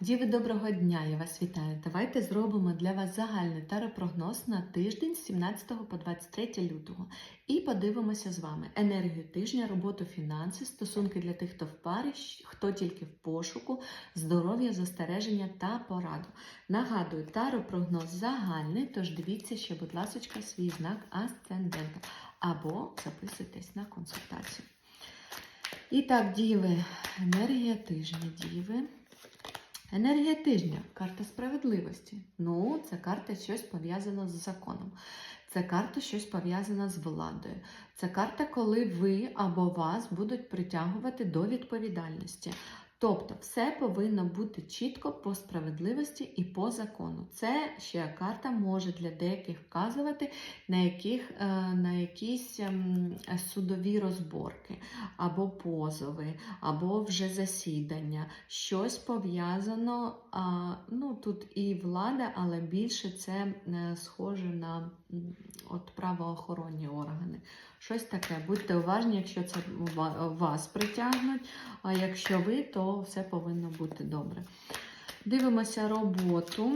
Діви, доброго дня! Я вас вітаю. Давайте зробимо для вас загальний таропрогноз на тиждень з 17 по 23 лютого. І подивимося з вами енергію тижня, роботу, фінанси, стосунки для тих, хто в парі, хто тільки в пошуку, здоров'я, застереження та пораду. Нагадую, таропрогноз загальний, тож дивіться ще, будь ласка, свій знак асцендента або записуйтесь на консультацію. І так, діви, енергія тижня, діви. Енергія тижня, карта справедливості. Ну, це карта щось пов'язана з законом. Це карта щось пов'язана з владою. Це карта, коли ви або вас будуть притягувати до відповідальності. Тобто, все повинно бути чітко по справедливості і по закону. Це ще карта може для деяких вказувати на, яких, е, на якісь ем, судові розборки, або позови, або вже засідання. Щось пов'язано, ну тут і влада, але більше це е, схоже на от правоохоронні органи. Щось таке. Будьте уважні, якщо це вас притягнуть, а якщо ви, то все повинно бути добре. Дивимося роботу.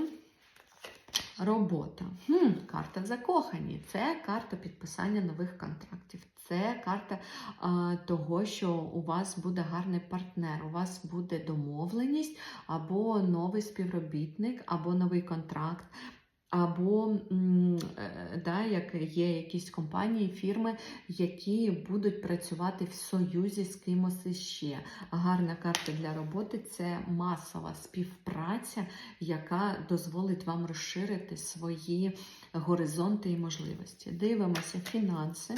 Робота. Хм, карта закохані. Це карта підписання нових контрактів. Це карта а, того, що у вас буде гарний партнер, у вас буде домовленість, або новий співробітник, або новий контракт. Або е, да, як є якісь компанії, фірми, які будуть працювати в союзі з кимось ще. Гарна карта для роботи це масова співпраця, яка дозволить вам розширити свої горизонти і можливості. Дивимося фінанси.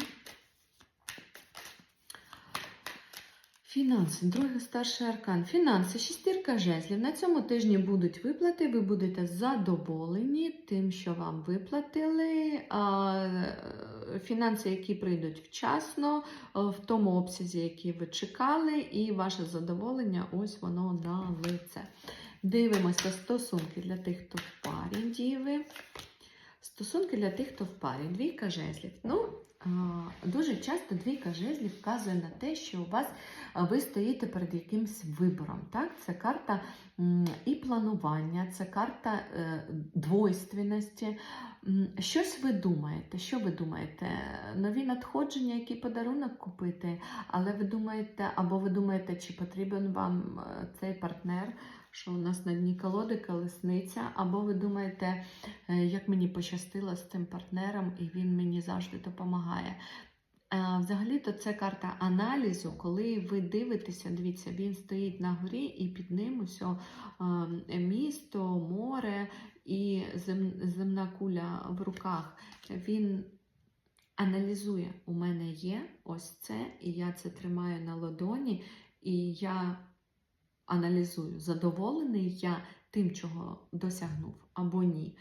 Фінанси, другий старший аркан. Фінанси, шістірка жезлів. На цьому тижні будуть виплати. Ви будете задоволені тим, що вам виплатили. Е, Фінанси, які прийдуть вчасно, е, в тому обсязі, який ви чекали, і ваше задоволення, ось воно на лице. Дивимося стосунки для тих, хто в парі діви. Стосунки для тих, хто в парі. Двійка жезлів. Ну, дуже часто двійка жезлів вказує на те, що у вас ви стоїте перед якимсь вибором. Так? Це карта і планування, це карта е, двойственності. Щось ви думаєте? Що ви думаєте? Нові надходження, який подарунок купити, але ви думаєте, або ви думаєте, чи потрібен вам е, цей партнер, що у нас на дні колоди колесниця, або ви думаєте, е, як мені пощастило з цим партнером, і він мені завжди допомагає. Е, Взагалі-то це карта аналізу, коли ви дивитеся, дивіться, він стоїть на горі, і під ним усе місто, море і земна куля в руках. Він аналізує, у мене є ось це, і я це тримаю на ладоні, і я аналізую, задоволений я тим, чого досягнув або ні.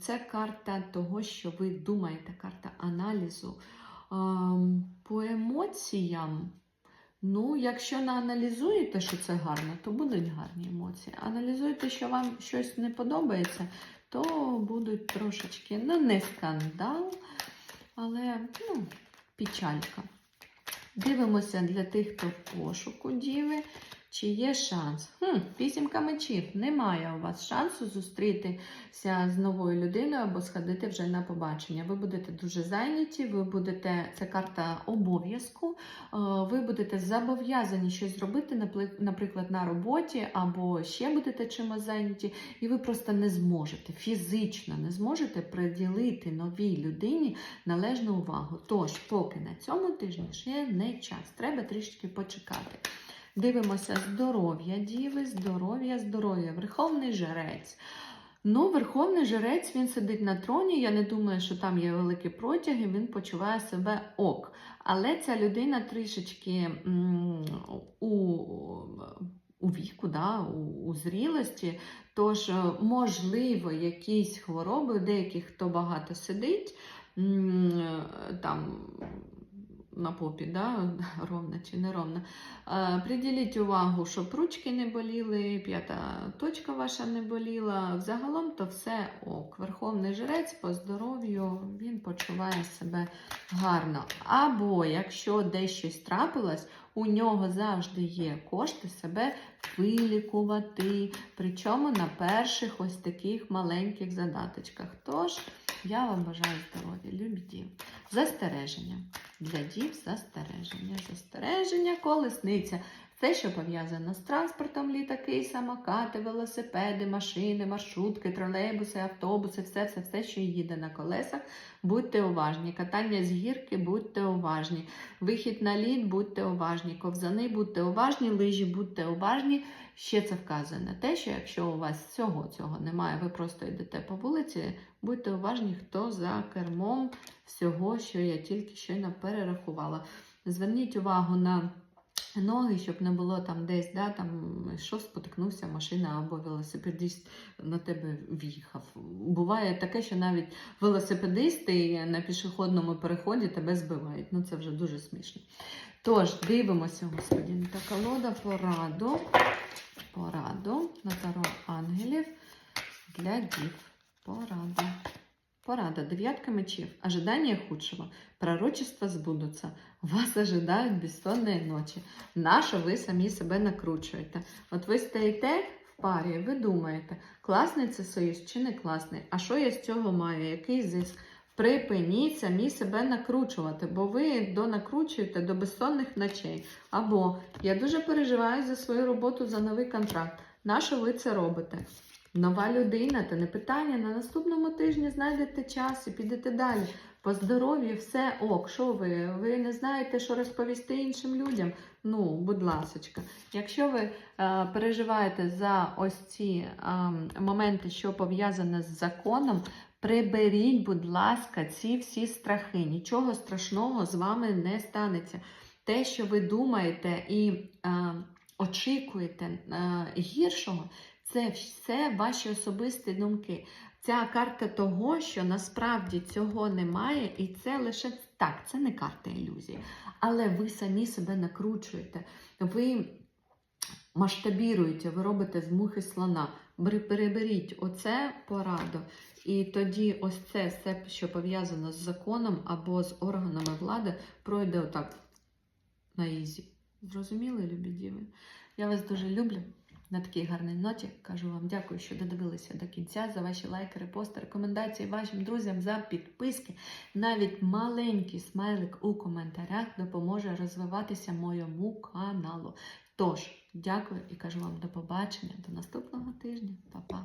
Це карта того, що ви думаєте, карта аналізу. Ем, По емоціям, ну, якщо не аналізуєте, що це гарно, то будуть гарні емоції. Аналізуєте, що вам щось не подобається, то будуть трошечки, ну, не скандал, але ну, печалька. Дивимося для тих, хто в пошуку діви. Чи є шанс? Хм, вісімка мечів. Немає у вас шансу зустрітися з новою людиною або сходити вже на побачення. Ви будете дуже зайняті, ви будете, це карта обов'язку, е, ви будете зобов'язані щось зробити, наприклад, на роботі, або ще будете чимось зайняті, і ви просто не зможете, фізично не зможете приділити новій людині належну увагу. Тож, поки на цьому тижні ще не час, треба трішки почекати. Дивимося здоров'я діви, здоров'я, здоров'я. Верховний жрець. Ну, Верховний жрець він сидить на троні. Я не думаю, що там є великі протяги, він почуває себе ок. Але ця людина трішечки у, у віку, да, у, у зрілості. Тож, е, можливо, якісь хвороби, деяких, хто багато сидить, е, там на попі, да? ровно чи не ровно. Е, Приділіть увагу, щоб ручки не боліли, п'ята точка ваша не боліла. Взагалом то все ок. Верховний жрець по здоров'ю він почуває себе гарно. Або якщо десь щось трапилось, у нього завжди є кошти себе вилікувати. Причому на перших ось таких маленьких задаточках. Тож я вам бажаю здоров'я, любі дів. Застереження. Для дів застереження. Застереження, колесниця. Все, що пов'язано з транспортом, літаки, самокати, велосипеди, машини, маршрутки, тролейбуси, автобуси, все, все, все, що їде на колесах. Будьте уважні. Катання з гірки, будьте уважні. Вихід на лід, будьте уважні. Ковзани, будьте уважні, лижі, будьте уважні. Ще це вказує на те, що якщо у вас всього цього немає, ви просто йдете по вулиці, будьте уважні, хто за кермом всього, що я тільки щойно перерахувала. Зверніть увагу на ноги, щоб не було там десь, да, там що спотикнувся машина або велосипедист на тебе в'їхав. Буває таке, що навіть велосипедисти на пішохідному переході тебе збивають. Ну це вже дуже смішно. Тож, дивимося, господи, та колода пораду. Пораду на таро ангелів для дів. Порада. Порада. Дев'ятка мечів. Ожидание худшего. Пророчества збудуться. Вас ожидають безсонні ночі. Нащо ви самі себе накручуєте? От ви стоїте в парі, ви думаєте, класний це союз чи не класний? А що я з цього маю? Який зиск? Припиніть самі себе накручувати, бо ви донакручуєте до безсонних ночей. Або я дуже переживаю за свою роботу за новий контракт. Нащо ви це робите? Нова людина, це не питання. На наступному тижні знайдете час і підете далі. По здоров'ю все ок. Що ви? Ви не знаєте, що розповісти іншим людям? Ну, будь ласочка. Якщо ви е, переживаєте за ось ці е, моменти, що пов'язані з законом, приберіть, будь ласка, ці всі страхи. Нічого страшного з вами не станеться. Те, що ви думаєте і е, очікуєте е, гіршого, це все ваші особисті думки. Ця карта того, що насправді цього немає, і це лише так, це не карта ілюзії. Але ви самі себе накручуєте, ви масштабіруєте, ви робите з мухи слона. Переберіть оце пораду. І тоді ось це все, що пов'язано з законом або з органами влади, пройде отак на ізі. Зрозуміли, любі діви? Я вас дуже люблю. На такій гарній ноті кажу вам дякую, що додивилися до кінця за ваші лайки, репости, рекомендації вашим друзям за підписки. Навіть маленький смайлик у коментарях допоможе розвиватися моєму каналу. Тож, дякую і кажу вам до побачення, до наступного тижня. Па-па!